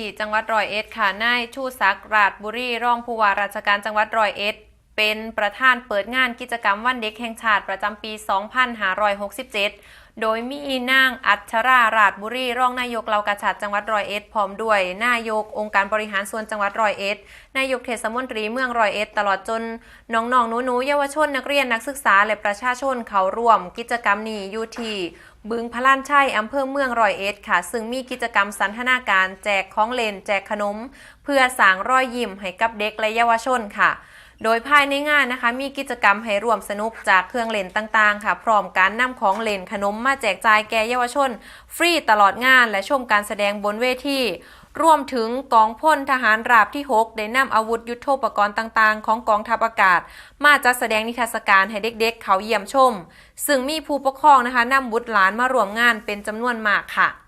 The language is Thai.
ที่จังหวัดร้อยเอ็ดค่ะ นายชูศักดิ์ราชบุรีรองผู้ว่าราชการจังหวัดร้อยเอ็ด เป็นประธานเปิดงานกิจกรรมวันเด็กแห่งชาติประจำปี 2567 โดยมีนางอัชราราชบุรีรองนายกเหล่ากาชาติจังหวัดร้อยเอ็ดพร้อมด้วยนายกองค์การบริหารส่วนจังหวัดร้อยเอ็ดนายกเทศมนตรีเมืองร้อยเอ็ดตลอดจนน้องๆหนูๆเยาวชนนักเรียนนักศึกษาและประชาชนเขาร่วม กิจกรรมนี้อยู่ที่บึงพลานชัยอำเภอเมืองร้อยเอ็ดค่ะ ซึ่งมีกิจกรรมสันทนาการแจกของเล่นแจกขนม เพื่อสร้างรอยยิ้มให้กับเด็กและเยาวชนค่ะ โดยภายในงานนะคะ มีกิจกรรมให้ร่วมสนุกจากเครื่องเล่นต่างๆ ค่ะ พร้อมการนำของเล่นขนมมาแจกจ่ายแก่เยาวชน ฟรีตลอดงานและชมการแสดงบนเวทีรวมถึงกองพลทหารราบที่ 6 ได้นำอาวุธยุโทโธปกรณ์ต่างๆ ของกองทัพอากาศ มาจัดแสดงนิทรรศการให้เด็กๆเขาเยี่ยมชม ซึ่งมีผู้ปกครองนะคะนำบุตรหลานมาร่วมงานเป็นจำนวนมากค่ะ